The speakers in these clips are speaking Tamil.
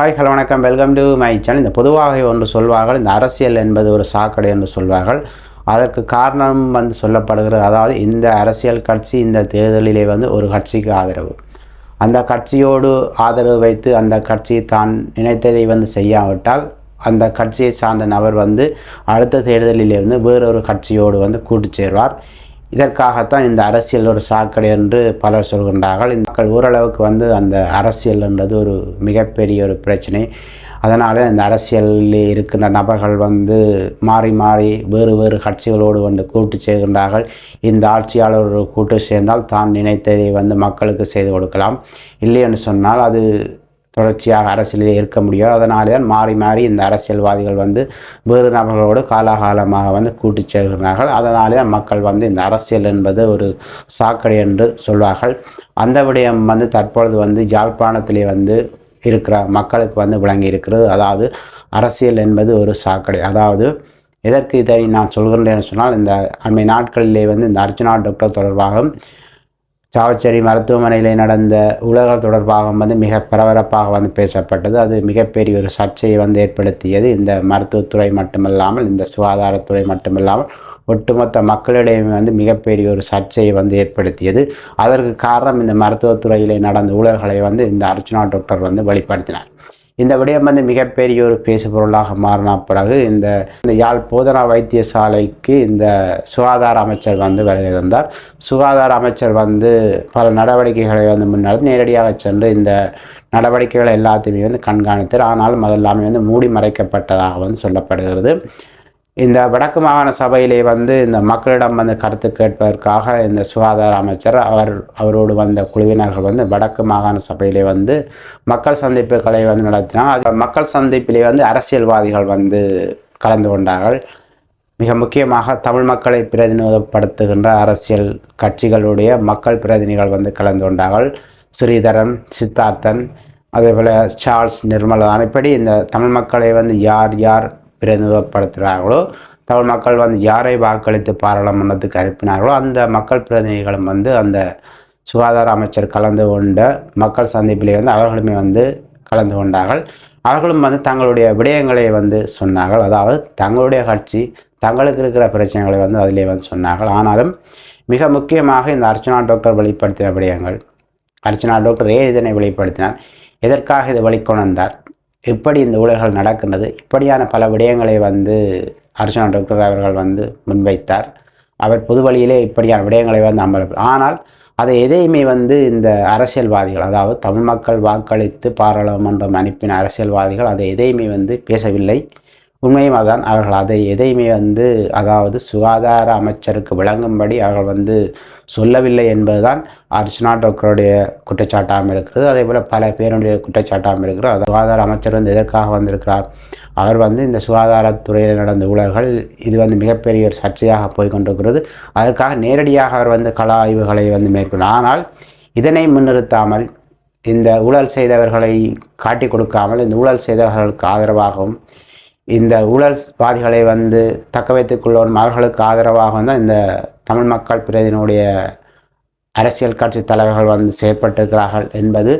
ஹாய் ஹலோ வணக்கம். வெல்கம் டு மை சேனல் இந்த பொதுவாக ஒன்று சொல்வார்கள் இந்த அரசியல் என்பது ஒரு சாக்கடை என்று சொல்வார்கள். அதற்கு காரணம் வந்து சொல்லப்படுகிறது அதாவது இந்த அரசியல் கட்சி இந்த தேர்தலிலே வந்து ஒரு கட்சிக்கு ஆதரவு. அந்த கட்சியோடு ஆதரவு வைத்து அந்த கட்சி தான் நினைத்ததை வந்து செய்யாவிட்டால் அந்த கட்சியை சார்ந்த நபர் வந்து அடுத்த தேர்தலிலே வந்து வேறொரு கட்சியோடு வந்து கூட்டு சேர்வார். இதற்காகத்தான் இந்த அரசியல் ஒரு சாக்கடை என்று பலர் சொல்கின்றார்கள். இந்த மக்கள் ஓரளவுக்கு வந்து அந்த அரசியல் என்றது ஒரு மிகப்பெரிய ஒரு பிரச்சனை. அதனால் இந்த அரசியலில் இருக்கின்ற நபர்கள் வந்து மாறி மாறி வேறு வேறு கட்சிகளோடு வந்து கூட்டு சேர்கின்றார்கள். இந்த ஆட்சியாளர்கள் கூட்டு சேர்ந்தால் தான் நினைத்ததை வந்து மக்களுக்கு செய்து கொடுக்கலாம். இல்லை என்று சொன்னால் அது தொடர்ச்சியாக அரசியலில் இருக்க முடியும். அதனாலே தான் மாறி மாறி இந்த அரசியல்வாதிகள் வந்து வேறு நபர்களோடு காலாகாலமாக வந்து கூட்டி செல்கிறார்கள். அதனாலே தான் மக்கள் வந்து இந்த அரசியல் என்பது ஒரு சாக்கடை என்று சொல்வார்கள். அந்த விடயம் வந்து தற்பொழுது வந்து யாழ்ப்பாணத்திலே வந்து இருக்கிற மக்களுக்கு வந்து விளங்கி இருக்கிறது. அதாவது அரசியல் என்பது ஒரு சாக்கடை. அதாவது எதற்கு இதை நான் சொல்கின்றேன்னு சொன்னால் இந்த அண்மை நாட்களிலே வந்து இந்த அர்ச்சனா டாக்டர் தொடர்பாக சாவச்சேரி மருத்துவமனையில் நடந்த உலக தொடர்பாக வந்து மிக பரபரப்பாக வந்து பேசப்பட்டது. அது மிகப்பெரிய ஒரு சர்ச்சையை வந்து ஏற்படுத்தியது. இந்த மருத்துவத்துறை மட்டுமல்லாமல் இந்த சுகாதாரத்துறை மட்டுமல்லாமல் ஒட்டுமொத்த மக்களிடையே வந்து மிகப்பெரிய ஒரு சர்ச்சையை வந்து ஏற்படுத்தியது. அதற்கு காரணம் இந்த மருத்துவத்துறையிலே நடந்த ஊழல்களை வந்து இந்த அர்ச்சனா டாக்டர் வந்து வெளிப்படுத்தினார். இந்த விடயம் வந்து மிகப்பெரிய ஒரு பேசுபொருளாக மாறின பிறகு இந்த இந்த யாழ் போதனா வைத்தியசாலைக்கு இந்த சுகாதார அமைச்சர் வந்து வருகை தந்தார். சுகாதார அமைச்சர் வந்து பல நடவடிக்கைகளை வந்து முன்னாடி நேரடியாக சென்று இந்த நடவடிக்கைகள் எல்லாத்தையுமே வந்து கண்காணித்தார். ஆனாலும் அதெல்லாமே வந்து மூடி மறைக்கப்பட்டதாக வந்து சொல்லப்படுகிறது. இந்த வடக்கு மாகாண சபையிலே வந்து இந்த மக்களிடம் வந்து கருத்து கேட்பதற்காக இந்த சுகாதார அமைச்சர் அவர் அவரோடு வந்த குழுவினர்கள் வந்து வடக்கு மாகாண சபையிலே வந்து மக்கள் சந்திப்புகளை வந்து நடத்தினார் அது மக்கள் சந்திப்பிலே வந்து அரசியல்வாதிகள் வந்து கலந்து கொண்டார்கள். மிக முக்கியமாக தமிழ் மக்களை பிரதிநிதிப்படுத்துகின்ற அரசியல் கட்சிகளுடைய மக்கள் பிரதிநிதிகள் வந்து கலந்து கொண்டார்கள். ஸ்ரீதரன் சித்தார்த்தன் அதேபோல் சார்ல்ஸ் நிர்மலதான் இப்படி இந்த தமிழ் மக்களை வந்து யார் யார் பிரதிநிதிப்படுத்துகிறார்களோ தமிழ் மக்கள் வந்து யாரை வாக்களித்து பாராளுமன்றத்துக்கு அனுப்பினார்களோ அந்த மக்கள் பிரதிநிதிகளும் வந்து அந்த சுகாதார அமைச்சர் கலந்து கொண்ட மக்கள் சந்திப்பிலே வந்து அவர்களுமே வந்து கலந்து கொண்டார்கள். அவர்களும் வந்து தங்களுடைய விடயங்களை வந்து சொன்னார்கள். அதாவது தங்களுடைய கட்சி தங்களுக்கு இருக்கிற பிரச்சனைகளை வந்து அதிலே வந்து சொன்னார்கள். ஆனாலும் மிக முக்கியமாக இந்த அர்ச்சனா டாக்டர் வெளிப்படுத்தின விடயங்கள். அர்ச்சனா டாக்டர் ஏன் இதனை வெளிப்படுத்தினார்? எதற்காக இதை வெளிக்கொணர்ந்தார்? எப்படி இந்த ஊழல்கள் நடக்கின்றது இப்படியான பல விடயங்களை வந்து அர்ச்சனா டாக்டர் அவர்கள் வந்து முன்வைத்தார். அவர் பொது வழியிலே இப்படியான விடயங்களை வந்து அமர் ஆனால் அதை எதையுமே வந்து இந்த அரசியல்வாதிகள் அதாவது தமிழ் மக்கள் வாக்களித்து பாராளுமன்றம் அனுப்பின அரசியல்வாதிகள் அதை எதையுமே வந்து பேசவில்லை. உண்மையும் அதான் அவர்கள் அதை எதையுமே வந்து அதாவது சுகாதார அமைச்சருக்கு விளங்கும்படி அவர்கள் வந்து சொல்லவில்லை என்பதுதான் அர்ச்சனா டோக்கருடைய குற்றச்சாட்டாகவும் இருக்கிறது. அதே போல் பல பேருடைய குற்றச்சாட்டாகவும் இருக்கிறது. அது சுகாதார அமைச்சர் வந்து எதற்காக வந்திருக்கிறார்? அவர் வந்து இந்த சுகாதாரத்துறையில் நடந்த ஊழல்கள் இது வந்து மிகப்பெரிய ஒரு சர்ச்சையாக போய்கொண்டிருக்கிறது. அதற்காக நேரடியாக அவர் வந்து கள ஆய்வுகளை வந்து மேற்கொண்டார் ஆனால் இதனை முன்னிறுத்தாமல் இந்த ஊழல் செய்தவர்களை காட்டி கொடுக்காமல் இந்த ஊழல் செய்தவர்களுக்கு ஆதரவாகவும் இந்த ஊழல்வாதிகளை வந்து தக்க வைத்துக் கொள்ளும் அவர்களுக்கு ஆதரவாக வந்து இந்த தமிழ் மக்கள் பிரதினுடைய அரசியல் கட்சி தலைவர்கள் வந்து செயற்பட்டிருக்கிறார்கள் என்பது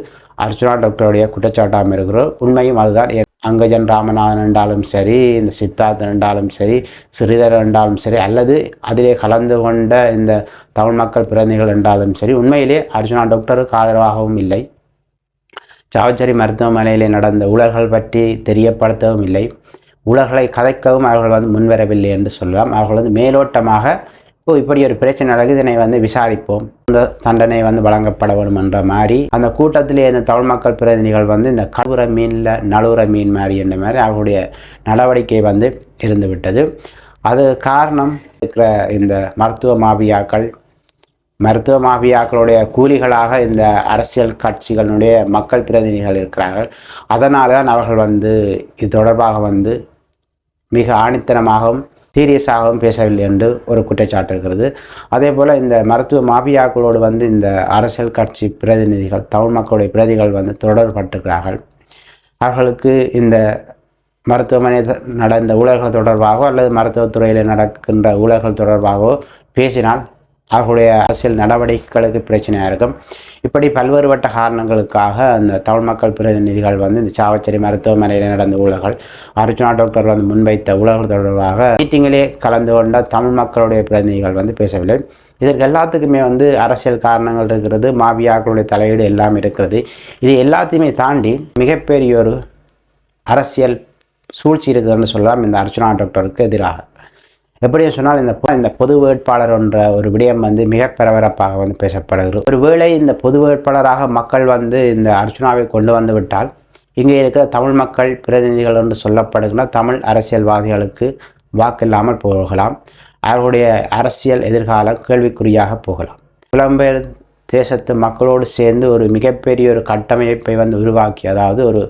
அர்ச்சுனா டாக்டருடைய குற்றச்சாட்டாக இருக்கிறோம் உண்மையும் அதுதான். அங்கஜன் ராமநாதன் என்றாலும் சரி இந்த சித்தார்த்தன் என்றாலும் சரி ஸ்ரீதர் என்றாலும் சரி அல்லது அதிலே கலந்து கொண்ட இந்த தமிழ் மக்கள் பிரதிநிதிகள் என்றாலும் சரி உண்மையிலே அர்ஜுனா டாக்டருக்கு ஆதரவாகவும் இல்லை. சாவச்சேரி மருத்துவமனையிலே நடந்த ஊழல்கள் பற்றி தெரியப்படுத்தவும் இல்லை. உலகளை கதைக்கவும் அவர்கள் வந்து முன்வரவில்லை என்று சொல்லலாம். அவர்கள் வந்து மேலோட்டமாக இப்போ இப்படி ஒரு பிரச்சனை நடக்குது இதனை வந்து விசாரிப்போம். இந்த தண்டனை வந்து வழங்கப்பட வேண்டும் என்ற மாதிரி. அந்த கூட்டத்திலே இந்த தமிழ் மக்கள் பிரதிநிதிகள் வந்து இந்த கழுவுற மீனில் நழுவுற மீன் மாதிரி என்ற மாதிரி அவர்களுடைய நடவடிக்கை வந்து இருந்து விட்டது அது காரணம் இருக்கிற இந்த மருத்துவ மாபியாக்கள். மருத்துவ மாபியாக்களுடைய கூலிகளாக இந்த அரசியல் கட்சிகளுடைய மக்கள் பிரதிநிதிகள் இருக்கிறார்கள். அதனால தான் அவர்கள் வந்து இது தொடர்பாக வந்து மிக ஆணித்தனமாகவும் சீரியஸாகவும் பேசவில்லை என்று ஒரு குற்றச்சாட்டு இருக்கிறது. அதே போல் இந்த மருத்துவ மாபியாக்களோடு வந்து இந்த அரசியல் கட்சி பிரதிநிதிகள் தமிழ் மக்களுடைய பிரதிகள் வந்து தொடர்பட்டிருக்கிறார்கள். அவர்களுக்கு இந்த மருத்துவமனை நடந்த ஊழல்கள் தொடர்பாகவோ அல்லது மருத்துவத்துறையில் நடக்கின்ற ஊழல்கள் தொடர்பாகவோ பேசினால் அவர்களுடைய அரசியல் நடவடிக்கைகளுக்கு பிரச்சனையாக இருக்கும். இப்படி பல்வேறுபட்ட காரணங்களுக்காக அந்த தமிழ் மக்கள் பிரதிநிதிகள் வந்து இந்த சாவச்சேரி மருத்துவமனையில் நடந்த ஊழல்கள் அர்ஜுனா டாக்டர் வந்து முன்வைத்த ஊழல்கள் தொடர்பாக மீட்டிங்கிலே கலந்து கொண்ட தமிழ் மக்களுடைய பிரதிநிதிகள் வந்து பேசவில்லை. இதற்கு எல்லாத்துக்குமே வந்து அரசியல் காரணங்கள் இருக்கிறது மாபியாக்களுடைய தலையீடு எல்லாம் இருக்கிறது. இது எல்லாத்தையுமே தாண்டி மிகப்பெரிய ஒரு அரசியல் சூழ்ச்சி இருக்குதுன்னு சொல்லலாம். இந்த அர்ச்சனா டாக்டருக்கு எதிராக. எப்படியும் சொன்னால் இந்த இந்த பொது வேட்பாளர் என்ற ஒரு விடயம் வந்து மிக பரபரப்பாக வந்து பேசப்படுகிறது. ஒருவேளை இந்த பொது வேட்பாளராக மக்கள் வந்து இந்த அர்ச்சுனாவை கொண்டு வந்து விட்டால் இங்கே இருக்கிற தமிழ் மக்கள் பிரதிநிதிகள் என்று சொல்லப்படுகிற தமிழ் அரசியல்வாதிகளுக்கு வாக்கில்லாமல் போகலாம். அவர்களுடைய அரசியல் எதிர்காலம் கேள்விக்குறியாக போகலாம். புலம்பெயர் தேசத்து மக்களோடு சேர்ந்து ஒரு மிகப்பெரிய ஒரு கட்டமைப்பை வந்து உருவாக்கி அதாவது ஒரு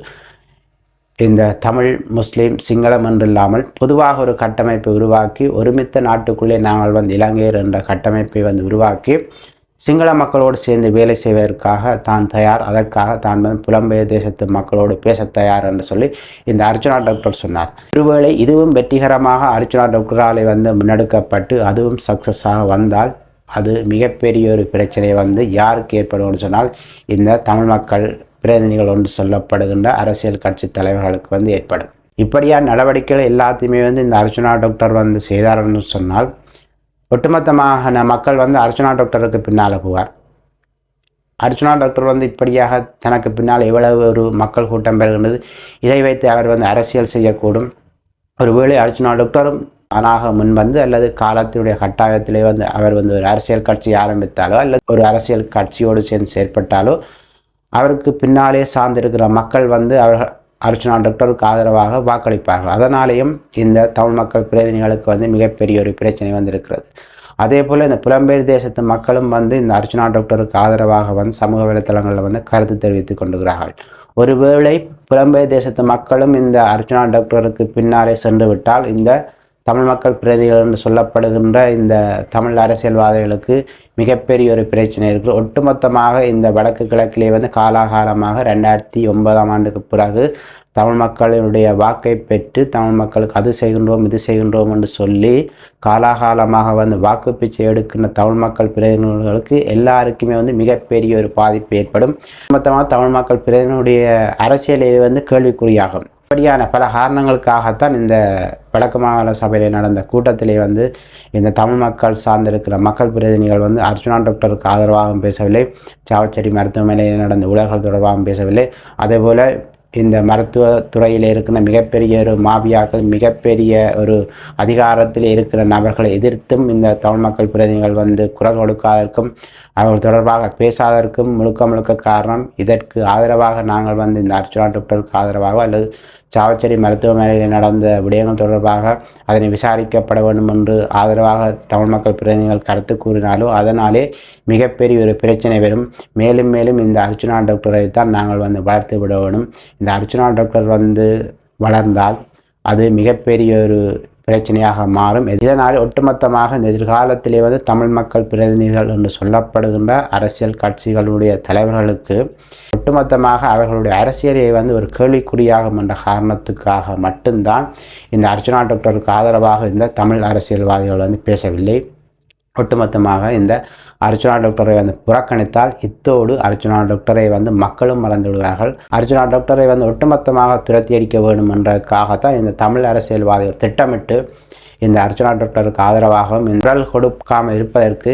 இந்த தமிழ் முஸ்லீம் சிங்களம் என்றில்லாமல் பொதுவாக ஒரு கட்டமைப்பை உருவாக்கி ஒருமித்த நாட்டுக்குள்ளே நாங்கள் வந்து இலங்கையர் என்ற கட்டமைப்பை வந்து உருவாக்கி சிங்கள மக்களோடு சேர்ந்து வேலை செய்வதற்காக தான் தயார். அதற்காக தான் வந்து புலம்பெயர் தேசத்து மக்களோடு பேச தயார் என்று சொல்லி இந்த அர்ஜுனா டாக்டர் சொன்னார். ஒருவேளை இதுவும் வெற்றிகரமாக அர்ஜுனா டாக்டராலே வந்து முன்னெடுக்கப்பட்டு அதுவும் சக்ஸஸாக வந்தால் அது மிகப்பெரிய ஒரு பிரச்சனை வந்து யாருக்கு ஏற்படும் சொன்னால் இந்த தமிழ் மக்கள் பிரதிநிதிகள் ஒன்று சொல்லப்படுகின்ற அரசியல் கட்சி தலைவர்களுக்கு வந்து ஏற்படும். இப்படியான நடவடிக்கைகள் எல்லாத்தையுமே வந்து இந்த அர்ச்சனா டாக்டர் வந்து செய்தார்னு சொன்னால் ஒட்டுமொத்தமாக மக்கள் வந்து அர்ச்சனா டாக்டருக்கு பின்னால் போவார். அர்ச்சனா டாக்டர் வந்து இப்படியாக தனக்கு பின்னால் எவ்வளவு ஒரு மக்கள் கூட்டம் பெறுகின்றது இதை வைத்து அவர் வந்து அரசியல் செய்யக்கூடும். ஒருவேளை அர்ச்சனா டாக்டரும் தானாக முன் வந்து அல்லது காலத்தினுடைய கட்டாயத்திலே வந்து அவர் வந்து ஒரு அரசியல் கட்சி ஆரம்பித்தாலோ அல்லது ஒரு அரசியல் கட்சியோடு சேர்ந்து செயற்பட்டாலோ அவருக்கு பின்னாலே சார்ந்திருக்கிற மக்கள் வந்து அவர்கள் அர்ச்சனா டாக்டருக்கு ஆதரவாக வாக்களிப்பார்கள். அதனாலேயும் இந்த தமிழ் மக்கள் பிரதிநிதிகளுக்கு வந்து மிகப்பெரிய ஒரு பிரச்சனை வந்திருக்கிறது. அதே போல் இந்த புலம்பெயர் தேசத்து மக்களும் வந்து இந்த அர்ச்சனா டாக்டருக்கு ஆதரவாக வந்து சமூக வலைத்தளங்களில் வந்து கருத்து தெரிவித்துக் கொண்டுகிறார்கள் ஒருவேளை புலம்பெயர் தேசத்து மக்களும் இந்த அர்ச்சனா டாக்டருக்கு பின்னாலே சென்று விட்டால் இந்த தமிழ் மக்கள் பிரதிகள் என்று சொல்லப்படுகின்ற இந்த தமிழ் அரசியல்வாதிகளுக்கு மிகப்பெரிய ஒரு பிரச்சனை இருக்குது ஒட்டுமொத்தமாக இந்த வடக்கு கிழக்கிலே வந்து காலாகாலமாக ரெண்டாயிரத்தி ஒன்பதாம் ஆண்டுக்கு பிறகு தமிழ் மக்களினுடைய வாக்கை பெற்று தமிழ் மக்களுக்கு அது செய்கின்றோம் இது செய்கின்றோம் என்று சொல்லி காலாகாலமாக வந்து வாக்கு பிச்சை எடுக்கின்ற தமிழ் மக்கள் பிரதிநிதிகளுக்கு எல்லாருக்குமே வந்து மிகப்பெரிய ஒரு பாதிப்பு ஏற்படும். மொத்தமாக தமிழ் மக்கள் பிரதிநிதியுடைய அரசியலே வந்து கேள்விக்குறியாகும். இப்படியான பல காரணங்களுக்காகத்தான் இந்த வடக்கு மாகாண சபையில் நடந்த கூட்டத்திலே வந்து இந்த தமிழ் மக்கள் சார்ந்திருக்கிற மக்கள் பிரதிநிதிகள் வந்து அர்ஜுனா டாக்டருக்கு ஆதரவாகவும் பேசவில்லை சாவச்சேரி மருத்துவமனையில் நடந்த உலகங்கள் தொடர்பாகவும் பேசவில்லை. அதேபோல் இந்த மருத்துவ துறையில் இருக்கிற மிகப்பெரிய ஒரு மாபியாக்கள் மிகப்பெரிய ஒரு அதிகாரத்தில் இருக்கிற நபர்களை எதிர்த்தும் இந்த தமிழ் மக்கள் பிரதிநிதிகள் வந்து குரல் கொடுக்காதற்கும் அவர்கள் தொடர்பாக பேசாதற்கும் முழுக்க முழுக்க காரணம் இதற்கு ஆதரவாக நாங்கள் வந்து இந்த அர்ச்சனா டாக்டருக்கு ஆதரவாக அல்லது சாவச்சேரி மருத்துவமனையில் நடந்த விடயங்கள் தொடர்பாக அதனை விசாரிக்கப்பட வேண்டும் என்று ஆதரவாக தமிழ் மக்கள் பிரதிநிதிகள் கருத்து கூறினாலோ அதனாலே மிகப்பெரிய ஒரு பிரச்சனை வரும். மேலும் மேலும் இந்த அர்ச்சுனா டாக்டரை தான் நாங்கள் வந்து வளர்த்து விட வேண்டும். இந்த அர்ச்சுனா டாக்டர் வந்து வளர்ந்தால் அது மிகப்பெரிய ஒரு பிரச்சனையாக மாறும். இதனால் ஒட்டுமொத்தமாக இந்த எதிர்காலத்திலே வந்து தமிழ் மக்கள் பிரதிநிதிகள் என்று சொல்லப்படுகின்ற அரசியல் கட்சிகளுடைய தலைவர்களுக்கு ஒட்டுமொத்தமாக அவர்களுடைய அரசியலை வந்து ஒரு கேள்விக்குறியாகும் என்ற காரணத்துக்காக மட்டும்தான் இந்த அர்ச்சனா டாக்டருக்கு ஆதரவாக இந்த தமிழ் அரசியல்வாதிகள் வந்து பேசவில்லை. ஒட்டுமொத்தமாக இந்த அர்ச்சனா டாக்டரை வந்து புறக்கணித்தால் இத்தோடு அர்ச்சனா டாக்டரை வந்து மக்களும் மறந்து விடுவார்கள். அர்ச்சனா டாக்டரை வந்து ஒட்டுமொத்தமாக துரத்தி அடிக்க வேண்டும் என்றதுக்காகத்தான் இந்த தமிழ் அரசியல்வாதிகள் திட்டமிட்டு இந்த அர்ச்சனா டாக்டருக்கு ஆதரவாகவும் குரல் கொடுக்காமல் இருப்பதற்கு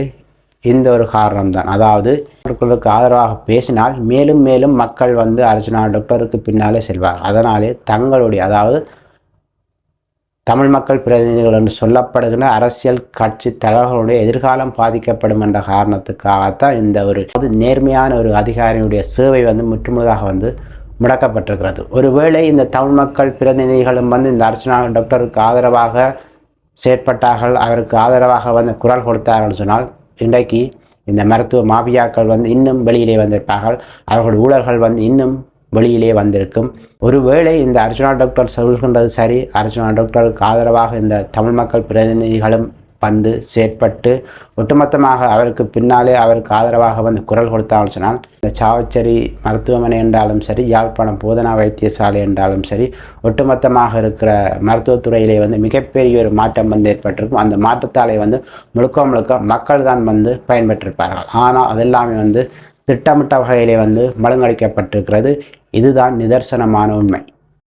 இந்த ஒரு காரணம் தான் அதாவது டாக்டருக்கு ஆதரவாக பேசினால் மேலும் மேலும் மக்கள் வந்து அர்ச்சனா டாக்டருக்கு பின்னாலே செல்வார் அதனாலே தங்களுடைய அதாவது தமிழ் மக்கள் பிரதிநிதிகள் என்று சொல்லப்படுகின்ற அரசியல் கட்சி தலைவர்களுடைய எதிர்காலம் பாதிக்கப்படும் என்ற காரணத்துக்காகத்தான் இந்த ஒரு நேர்மையான ஒரு அதிகாரியுடைய சேவை வந்து முற்றுமுழுதாக வந்து முடக்கப்பட்டிருக்கிறது. ஒருவேளை இந்த தமிழ் மக்கள் பிரதிநிதிகளும் வந்து இந்த அர்ச்சனா டாக்டருக்கு ஆதரவாக செயற்பட்டார்கள் அவருக்கு ஆதரவாக வந்து குரல் கொடுத்தார்கள் சொன்னால் இன்றைக்கு இந்த மருத்துவ மாபியாக்கள் வந்து இன்னும் வெளியிலே வந்திருப்பார்கள். அவர்கள் ஊழல்கள் வந்து இன்னும் வெளியிலே வந்திருக்கும். ஒருவேளை இந்த அர்ஜுனா டாக்டர் சொல்கின்றது சரி. அர்ஜுனா டாக்டருக்கு ஆதரவாக இந்த தமிழ் மக்கள் பிரதிநிதிகளும் வந்து செயற்பட்டு ஒட்டுமொத்தமாக அவருக்கு பின்னாலே அவருக்கு ஆதரவாக வந்து குரல் கொடுத்தாலும் சொன்னால் இந்த சாவச்சேரி மருத்துவமனை என்றாலும் சரி யாழ்ப்பாணம் போதனா வைத்தியசாலை என்றாலும் சரி ஒட்டுமொத்தமாக இருக்கிற மருத்துவத்துறையிலே வந்து மிகப்பெரிய ஒரு மாற்றம் வந்து ஏற்பட்டிருக்கும். அந்த மாற்றத்தாலே வந்து முழுக்க முழுக்க மக்கள் தான் வந்து பயன்பெற்றிருப்பார்கள். ஆனால் அதெல்லாமே வந்து திட்டமிட்ட வகையிலே வந்து மழுங்கடிக்கப்பட்டிருக்கிறது. இதுதான் நிதர்சனமான உண்மை.